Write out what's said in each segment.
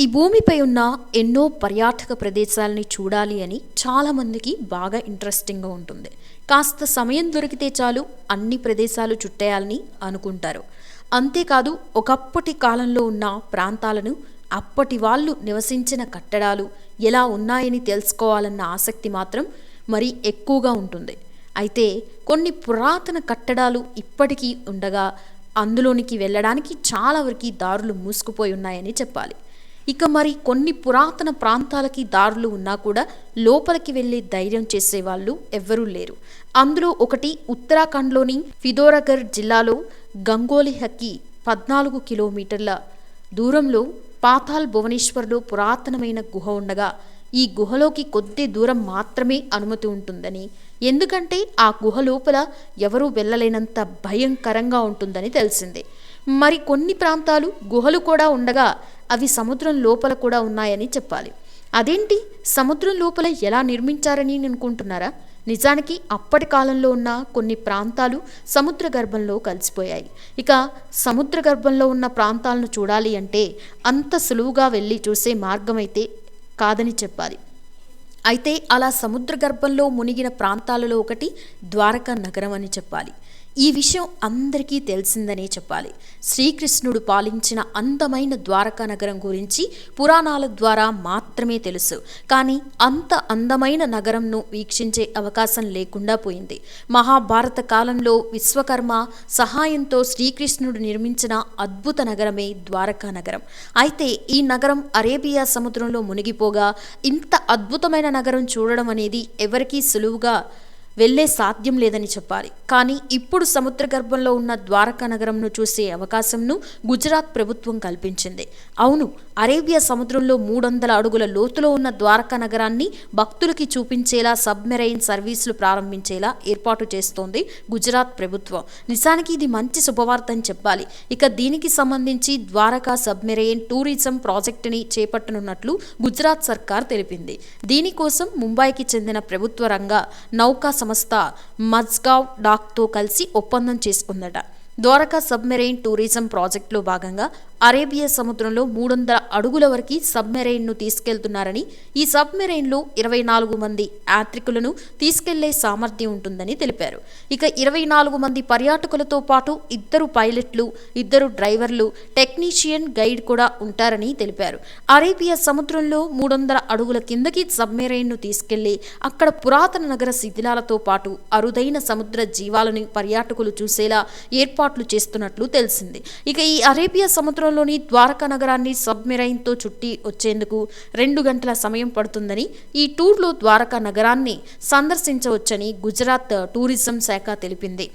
ఈ భూమిపై ఉన్న ఎన్నో పర్యాటక ప్రదేశాలని చూడాలి అని చాలామందికి బాగా ఇంట్రెస్టింగ్గా ఉంటుంది. కాస్త సమయం దొరికితే చాలు అన్ని ప్రదేశాలు చుట్టేయాలని అనుకుంటారు. అంతేకాదు ఒకప్పటి కాలంలో ఉన్న ప్రాంతాలను అప్పటి వాళ్ళు నివసించిన కట్టడాలు ఎలా ఉన్నాయని తెలుసుకోవాలన్న ఆసక్తి మాత్రం మరీ ఎక్కువగా ఉంటుంది. అయితే కొన్ని పురాతన కట్టడాలు ఇప్పటికీ ఉండగా అందులోనికి వెళ్ళడానికి చాలా వరకు దారులు మూసుకుపోయి ఉన్నాయని చెప్పాలి. ఇక మరి కొన్ని పురాతన ప్రాంతాలకి దారులు ఉన్నా కూడా లోపలికి వెళ్ళే ధైర్యం చేసేవాళ్ళు ఎవ్వరూ లేరు. అందులో ఒకటి ఉత్తరాఖండ్లోని ఫిదోరగర్ జిల్లాలో గంగోలి హక్కి పద్నాలుగు కిలోమీటర్ల దూరంలో పాతాల్ భువనేశ్వర్లో పురాతనమైన గుహ ఉండగా ఈ గుహలోకి కొద్ది దూరం మాత్రమే అనుమతి ఉంటుందని. ఎందుకంటే ఆ గుహ లోపల ఎవరూ వెళ్ళలేనంత భయంకరంగా ఉంటుందని తెలిసిందే. మరి కొన్ని ప్రాంతాలు గుహలు కూడా ఉండగా అవి సముద్రం లోపల కూడా ఉన్నాయని చెప్పాలి. అదేంటి? సముద్రం లోపల ఎలా నిర్మించారని అనుకుంటున్నారా? నిజానికి అప్పటి కాలంలో ఉన్న కొన్ని ప్రాంతాలు సముద్ర గర్భంలో కలిసిపోయాయి. ఇక సముద్ర గర్భంలో ఉన్న ప్రాంతాలను చూడాలి అంటే అంత సులువుగా వెళ్ళి చూసే మార్గం అయితే కాదని చెప్పాలి. అయితే అలా సముద్ర గర్భంలో మునిగిన ప్రాంతాలలో ఒకటి ద్వారకా నగరం అని చెప్పాలి. ఈ విషయం అందరికీ తెలిసిందనే చెప్పాలి. శ్రీకృష్ణుడు పాలించిన అందమైన ద్వారకా నగరం గురించి పురాణాల ద్వారా మాత్రమే తెలుసు. కానీ అంత అందమైన నగరంను వీక్షించే అవకాశం లేకుండా పోయింది. మహాభారత కాలంలో విశ్వకర్మ సహాయంతో శ్రీకృష్ణుడు నిర్మించిన అద్భుత నగరమే ద్వారకా నగరం. అయితే ఈ నగరం అరేబియా సముద్రంలో మునిగిపోగా ఇంత అద్భుతమైన నగరం చూడడం అనేది ఎవరికీ సులువుగా వెళ్ళే సాధ్యం లేదని చెప్పాలి. కానీ ఇప్పుడు సముద్ర గర్భంలో ఉన్న ద్వారకా నగరంను చూసే అవకాశంను గుజరాత్ ప్రభుత్వం కల్పించింది. అవును అరేబియా సముద్రంలో మూడు వందల అడుగుల లోతులో ఉన్న ద్వారకా నగరాన్ని భక్తులకి చూపించేలా సబ్మెరైన్ సర్వీసులు ప్రారంభించేలా ఏర్పాటు చేస్తోంది గుజరాత్ ప్రభుత్వం. నిజానికి ఇది మంచి శుభవార్త అని చెప్పాలి. ఇక దీనికి సంబంధించి ద్వారకా సబ్మెరైన్ టూరిజం ప్రాజెక్టుని చేపట్టనున్నట్లు గుజరాత్ సర్కార్ తెలిపింది. దీనికోసం ముంబైకి చెందిన ప్రభుత్వ రంగ నౌకా సంస్థ మజ్గావ్ డాక్తో కలిసి ఒప్పందం చేసుకుందట ద్వారకా సబ్మెరైన్ టూరిజం ప్రాజెక్టులో భాగంగా అరేబియా సముద్రంలో మూడు వందల అడుగుల వరకు సబ్మెరైన్ను తీసుకెళ్తున్నారని ఈ సబ్మెరైన్లో ఇరవై నాలుగు మంది యాత్రికులను తీసుకెళ్ళే సామర్థ్యం ఉంటుందని తెలిపారు. ఇక ఇరవై నాలుగు మంది పర్యాటకులతో పాటు ఇద్దరు పైలట్లు ఇద్దరు డ్రైవర్లు టెక్నీషియన్ గైడ్ కూడా ఉంటారని తెలిపారు. అరేబియా సముద్రంలో మూడు వందల అడుగుల కిందకి సబ్మెరైన్ను తీసుకెళ్ళి అక్కడ పురాతన నగర శిథిలాలతో పాటు అరుదైన సముద్ర జీవాలను పర్యాటకులు చూసేలా ఏర్పాట్లు చేస్తున్నట్లు తెలిసింది. ఇక ఈ అరేబియా సముద్రంలోని ద్వారకా నగరాన్ని సబ్మెరైన్తో చుట్టి వచ్చేందుకు రెండు గంటల సమయం పడుతుందని ఈ టూర్లో ద్వారకా నగరాన్ని సందర్శించవచ్చని గుజరాత్ టూరిజం శాఖ తెలిపింది.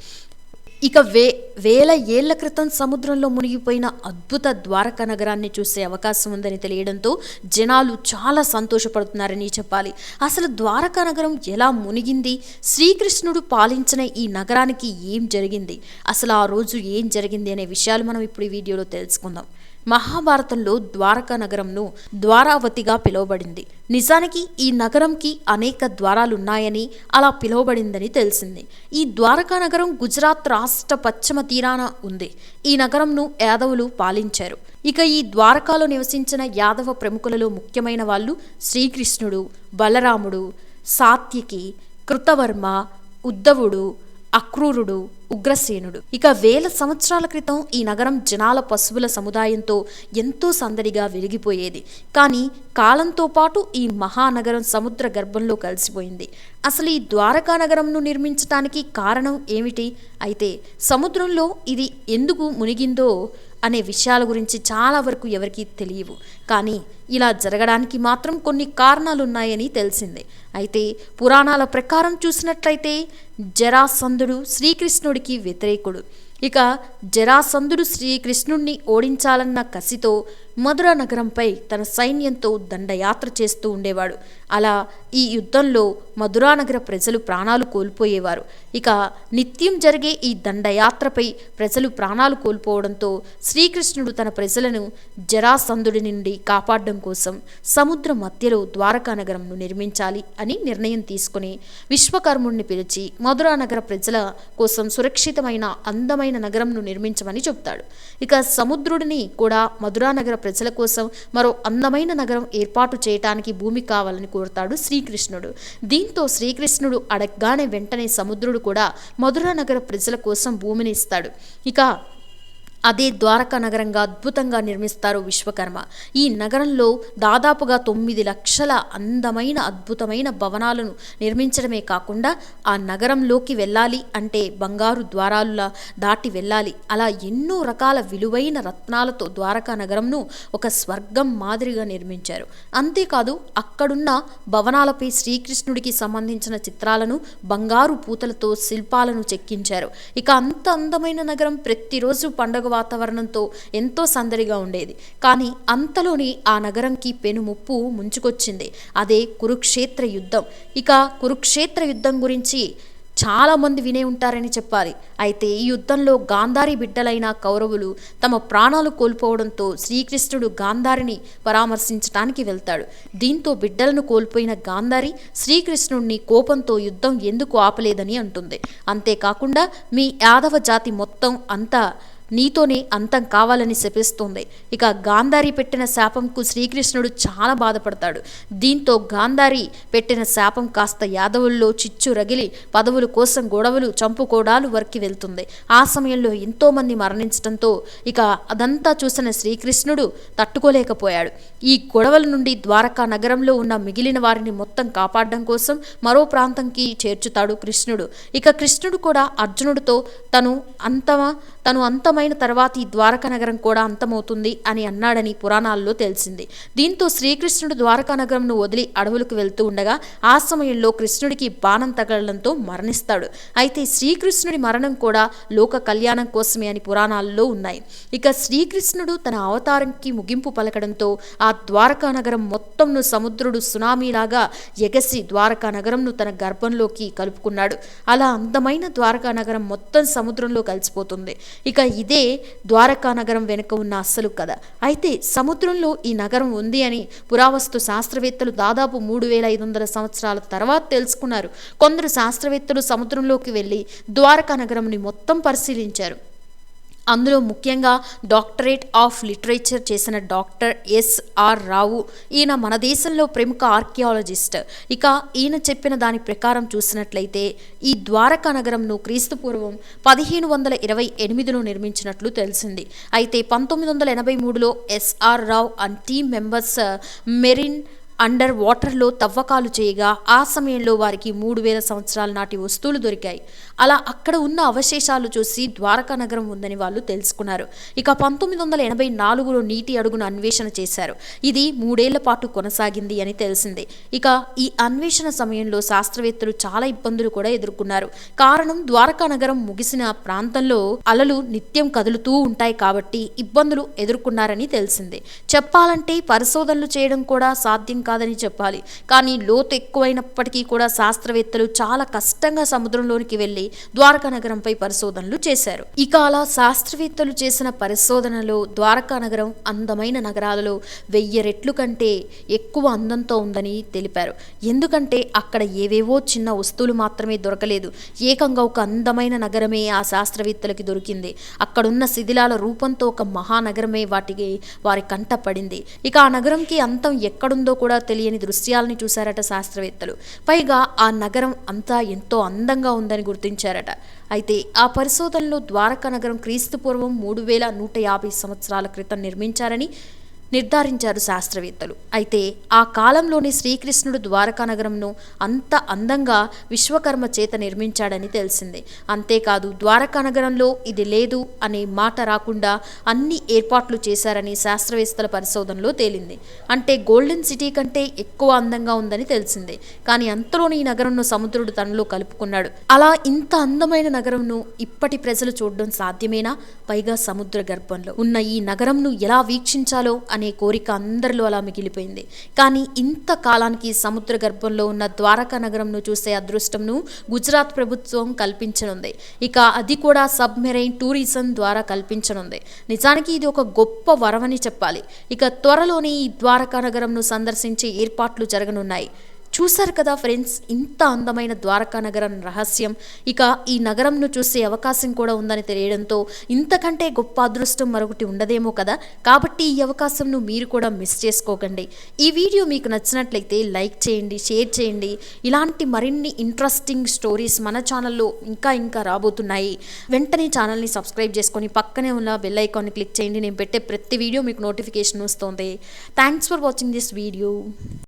ఇక వే వేల ఏళ్ళ క్రితం సముద్రంలో మునిగిపోయిన అద్భుత ద్వారకా నగరాన్ని చూసే అవకాశం ఉందని తెలియడంతో జనాలు చాలా సంతోషపడుతున్నారని చెప్పాలి. అసలు ద్వారకా నగరం ఎలా మునిగింది? శ్రీకృష్ణుడు పాలించిన ఈ నగరానికి ఏం జరిగింది? అసలు ఆ రోజు ఏం జరిగింది అనే విషయాలు మనం ఇప్పుడు ఈ వీడియోలో తెలుసుకుందాం. మహాభారతంలో ద్వారకా నగరంను ద్వారావతిగా పిలువబడింది. నిజానికి ఈ నగరంకి అనేక ద్వారాలున్నాయని అలా పిలువబడిందని తెలిసింది. ఈ ద్వారకా నగరం గుజరాత్ రాష్ట్ర పశ్చిమ తీరాన ఉంది. ఈ నగరంను యాదవులు పాలించారు. ఇక ఈ ద్వారకాలో నివసించిన యాదవ ప్రముఖులలో ముఖ్యమైన వాళ్ళు శ్రీకృష్ణుడు బలరాముడు సాత్యకి కృతవర్మ ఉద్ధవుడు అక్రూరుడు ఉగ్రసేనుడు. ఇక వేల సంవత్సరాల క్రితం ఈ నగరం జనాల పశువుల సముదాయంతో ఎంతో సందడిగా వెలిగిపోయేది కానీ కాలంతో పాటు ఈ మహానగరం సముద్ర గర్భంలో కలిసిపోయింది. అసలు ఈ ద్వారకా నగరంను నిర్మించటానికి కారణం ఏమిటి? అయితే సముద్రంలో ఇది ఎందుకు మునిగిందో అనే విషయాల గురించి చాలా వరకు ఎవరికీ తెలియవు. కానీ ఇలా జరగడానికి మాత్రం కొన్ని కారణాలున్నాయని తెలిసిందే. అయితే పురాణాల ప్రకారం చూసినట్లయితే జరాసంధుడు శ్రీకృష్ణుడికి వ్యతిరేకుడు. ఇక జరాసంధుడు శ్రీకృష్ణుణ్ణి ఓడించాలన్న కసితో మధుర నగరంపై తన సైన్యంతో దండయాత్ర చేస్తూ ఉండేవాడు. అలా ఈ యుద్ధంలో మధురానగర ప్రజలు ప్రాణాలు కోల్పోయేవారు. ఇక నిత్యం జరిగే ఈ దండయాత్రపై ప్రజలు ప్రాణాలు కోల్పోవడంతో శ్రీకృష్ణుడు తన ప్రజలను జరాసంధుడి నుండి కాపాడడం కోసం సముద్ర మధ్యలో ద్వారకా నగరంను నిర్మించాలి అని నిర్ణయం తీసుకుని విశ్వకర్ముడిని పిలిచి మధురానగర ప్రజల కోసం సురక్షితమైన అందమైన నగరంను నిర్మించమని చెప్తాడు ఇక సముద్రుడిని కూడా మధురానగర ప్రజల కోసం మరో అందమైన నగరం ఏర్పాటు చేయటానికి భూమి కావాలని కోరుతాడు శ్రీకృష్ణుడు. దీంతో శ్రీకృష్ణుడు అడగగానే వెంటనే సముద్రుడు కూడా మధుర నగర ప్రజల కోసం భూమిని ఇస్తాడు. ఇక అదే ద్వారకా నగరంగా అద్భుతంగా నిర్మిస్తారు విశ్వకర్మ. ఈ నగరంలో దాదాపుగా తొమ్మిది లక్షల అందమైన అద్భుతమైన భవనాలను నిర్మించడమే కాకుండా ఆ నగరంలోకి వెళ్ళాలి అంటే బంగారు ద్వారాలులా దాటి వెళ్ళాలి. అలా ఎన్నో రకాల విలువైన రత్నాలతో ద్వారకా నగరంను ఒక స్వర్గం మాదిరిగా నిర్మించారు. అంతేకాదు అక్కడున్న భవనాలపై శ్రీకృష్ణుడికి సంబంధించిన చిత్రాలను బంగారు పూతలతో శిల్పాలను చెక్కించారు. ఇక అంత అందమైన నగరం ప్రతిరోజు పండగ వాతావరణంతో ఎంతో సందడిగా ఉండేది. కానీ అంతలోని ఆ నగరంకి పెను ముప్పు ముంచుకొచ్చింది. అదే కురుక్షేత్ర యుద్ధం. ఇక కురుక్షేత్ర యుద్ధం గురించి చాలామంది వినే ఉంటారని చెప్పాలి. అయితే ఈ యుద్ధంలో గాంధారి బిడ్డలైన కౌరవులు తమ ప్రాణాలు కోల్పోవడంతో శ్రీకృష్ణుడు గాంధారిని పరామర్శించటానికి వెళ్తాడు. దీంతో బిడ్డలను కోల్పోయిన గాంధారి శ్రీకృష్ణుడిని కోపంతో యుద్ధం ఎందుకు ఆపలేదని అంటుంది. అంతేకాకుండా మీ యాదవ జాతి మొత్తం అంతా నీతోనే అంతం కావాలని శపిస్తుంది. ఇక గాంధారి పెట్టిన శాపంకు శ్రీకృష్ణుడు చాలా బాధపడతాడు. దీంతో గాంధారి పెట్టిన శాపం కాస్త యాదవుల్లో చిచ్చు రగిలి పదవుల కోసం గొడవలు చంపుకోడాలు వరకి వెళ్తుంది. ఆ సమయంలో ఎంతోమంది మరణించడంతో ఇక అదంతా చూసిన శ్రీకృష్ణుడు తట్టుకోలేకపోయాడు. ఈ గొడవల నుండి ద్వారకా నగరంలో ఉన్న మిగిలిన వారిని మొత్తం కాపాడడం కోసం మరో ప్రాంతంకి చేర్చుతాడు కృష్ణుడు. ఇక కృష్ణుడు కూడా అర్జునుడితో తను అంతమ తను అంతమైన తర్వాత ఈ ద్వారకా నగరం కూడా అంతమవుతుంది అని అన్నాడని పురాణాల్లో తెలిసింది. దీంతో శ్రీకృష్ణుడు ద్వారకా నగరంను వదిలి అడవులకు వెళ్తూ ఉండగా ఆ సమయంలో కృష్ణుడికి బాణం తగలడంతో మరణిస్తాడు. అయితే శ్రీకృష్ణుడి మరణం కూడా లోక కళ్యాణం కోసమే అని పురాణాల్లో ఉన్నాయి. ఇక శ్రీకృష్ణుడు తన అవతారంకి ముగింపు పలకడంతో ఆ ద్వారకా నగరం మొత్తంను సముద్రుడు సునామీలాగా ఎగసి ద్వారకా నగరంను తన గర్భంలోకి కలుపుకున్నాడు. అలా అందమైన ద్వారకా నగరం మొత్తం సముద్రంలో కలిసిపోతుంది. ఇక ఇదే ద్వారకా నగరం వెనుక ఉన్న అస్సలు కథ. అయితే సముద్రంలో ఈ నగరం ఉంది అని పురావస్తు శాస్త్రవేత్తలు దాదాపు మూడు వేల ఐదు వందల సంవత్సరాల తర్వాత తెలుసుకున్నారు. కొందరు శాస్త్రవేత్తలు సముద్రంలోకి వెళ్ళి ద్వారకా నగరంని మొత్తం పరిశీలించారు. అందులో ముఖ్యంగా డాక్టరేట్ ఆఫ్ లిటరేచర్ చేసిన డాక్టర్ ఎస్ఆర్ రావు. ఈయన మన దేశంలో ప్రముఖ ఆర్కియాలజిస్ట్. ఇక ఈయన చెప్పిన దాని ప్రకారం చూసినట్లయితే ఈ ద్వారకా నగరంను క్రీస్తుపూర్వం పదిహేను వందల ఇరవై ఎనిమిదిలో నిర్మించినట్లు తెలిసింది. అయితే పంతొమ్మిది వందల ఎనభై మూడులో SR Rao and team members marine under వాటర్లో తవ్వకాలు చేయగా ఆ సమయంలో వారికి మూడు వేల సంవత్సరాల నాటి వస్తువులు దొరికాయి. అలా అక్కడ ఉన్న అవశేషాలు చూసి ద్వారకా నగరం ఉందని వాళ్ళు తెలుసుకున్నారు. ఇక పంతొమ్మిది వందల ఎనభై నాలుగులో నీటి అడుగును అన్వేషణ చేశారు. ఇది మూడేళ్ళ పాటు కొనసాగింది అని తెలిసింది. ఇక ఈ అన్వేషణ సమయంలో శాస్త్రవేత్తలు చాలా ఇబ్బందులు కూడా ఎదుర్కొన్నారు. కారణం ద్వారకా నగరం ముగిసిన ప్రాంతంలో అలలు నిత్యం కదులుతూ ఉంటాయి కాబట్టి ఇబ్బందులు ఎదుర్కొన్నారని తెలిసింది. చెప్పాలంటే పరిశోధనలు చేయడం కూడా సాధ్యం కాదని చెప్పాలి. కానీ లోతు ఎక్కువైనప్పటికీ కూడా శాస్త్రవేత్తలు చాలా కష్టంగా సముద్రంలోనికి వెళ్ళి ద్వారకా నగరంపై పరిశోధనలు చేశారు. ఇక అలా శాస్త్రవేత్తలు చేసిన పరిశోధనలో ద్వారకా నగరం అందమైన నగరాలలో వెయ్యి రెట్లు కంటే ఎక్కువ అందంతో ఉందని తెలిపారు. ఎందుకంటే అక్కడ ఏవేవో చిన్న వస్తువులు మాత్రమే దొరకలేదు. ఏకంగా ఒక అందమైన నగరమే ఆ శాస్త్రవేత్తలకి దొరికింది. అక్కడున్న శిథిలాల రూపంతో ఒక మహానగరమే వాటికి వారి కంట పడింది. ఇక ఆ నగరంకి అంతం ఎక్కడుందో కూడా తెలియని దృశ్యాలని చూశారట శాస్త్రవేత్తలు. పైగా ఆ నగరం అంతా ఎంతో అందంగా ఉందని గుర్తించారట. అయితే ఆ పరిశోధనలో ద్వారకా నగరం క్రీస్తు పూర్వం మూడు వేల నూట యాభై సంవత్సరాల క్రితం నిర్మించారని నిర్ధారించారు శాస్త్రవేత్తలు. అయితే ఆ కాలంలోనే శ్రీకృష్ణుడు ద్వారకా నగరంను అంత అందంగా విశ్వకర్మ చేత నిర్మించాడని తెలిసింది. అంతేకాదు ద్వారకా నగరంలో ఇది లేదు అనే మాట రాకుండా అన్ని ఏర్పాట్లు చేశారని శాస్త్రవేత్తల పరిశోధనలో తేలింది. అంటే గోల్డెన్ సిటీ కంటే ఎక్కువ అందంగా ఉందని తెలిసింది. కానీ అంతలోని ఈ నగరంను సముద్రుడు తనలో కలుపుకున్నాడు. అలా ఇంత అందమైన నగరంను ఇప్పటి ప్రజలు చూడడం సాధ్యమేనా? పైగా సముద్ర గర్భంలో ఉన్న ఈ నగరంను ఎలా వీక్షించాలో అనే కోరిక అందరిలో అలా మిగిలిపోయింది. కానీ ఇంత కాలానికి సముద్ర గర్భంలో ఉన్న ద్వారకా నగరంను చూసే అదృష్టంను గుజరాత్ ప్రభుత్వం కల్పించనుంది. ఇక అది కూడా సబ్మెరైన్ టూరిజం ద్వారా కల్పించనుంది. నిజానికి ఇది ఒక గొప్ప వరమని చెప్పాలి. ఇక త్వరలోనే ఈ ద్వారకా నగరంను సందర్శించే ఏర్పాట్లు జరగనున్నాయి. చూశారు కదా ఫ్రెండ్స్ ఇంత అందమైన ద్వారకా నగరం రహస్యం. ఇక ఈ నగరంను చూసే అవకాశం కూడా ఉందని తెలియడంతో ఇంతకంటే గొప్ప అదృష్టం మరొకటి ఉండదేమో కదా. కాబట్టి ఈ అవకాశంను మీరు కూడా మిస్ చేసుకోకండి. ఈ వీడియో మీకు నచ్చినట్లయితే లైక్ చేయండి షేర్ చేయండి. ఇలాంటి మరిన్ని ఇంట్రెస్టింగ్ స్టోరీస్ మన ఛానల్లో ఇంకా ఇంకా రాబోతున్నాయి. వెంటనే ఛానల్ని సబ్స్క్రైబ్ చేసుకొని పక్కనే ఉన్న బెల్ ఐకాన్ని క్లిక్ చేయండి. నేను పెట్టే ప్రతి వీడియో మీకు నోటిఫికేషన్ వస్తుంది. Thanks for watching this video